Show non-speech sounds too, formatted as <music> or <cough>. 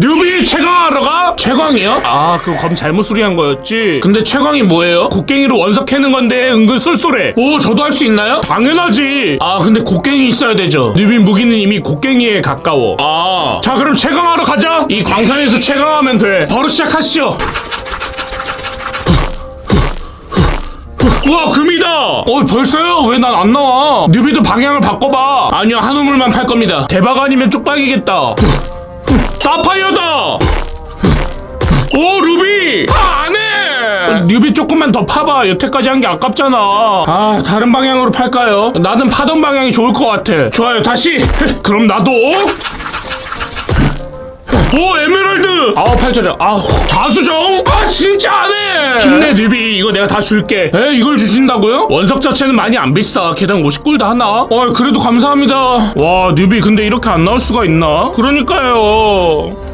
뉴비 최강하러 가? 최강이요? 아 그거 검 잘못 수리한 거였지? 근데 최강이 뭐예요? 곡괭이로 원석 캐는 건데 은근 쏠쏠해. 오 저도 할 수 있나요? 당연하지. 아 근데 곡괭이 있어야 되죠. 뉴비 무기는 이미 곡괭이에 가까워. 아자 그럼 최강하러 가자. 이 광산에서 최강하면 돼. 바로 시작하시죠. 우와 금이다! 어 벌써요? 왜 난 안 나와? 뉴비도 방향을 바꿔봐. 아니요 한 우물만 팔 겁니다. 대박 아니면 쪽박이겠다 사파이어다! 오 루비! 아 안 해! 뉴비 조금만 더 파봐. 여태까지 한 게 아깝잖아. 아 다른 방향으로 팔까요? 나는 파던 방향이 좋을 것 같아. 좋아요 다시. <laughs> 그럼 나도. 오 에메랄드! 아우 팔자려 아우 자수정? 아 진짜 안해! 힘내 뉴비 이거 내가 다 줄게. 에? 이걸 주신다고요? 원석 자체는 많이 안 비싸. 개당 50골드 하나? 어 그래도 감사합니다. 와 뉴비 근데 이렇게 안 나올 수가 있나? 그러니까요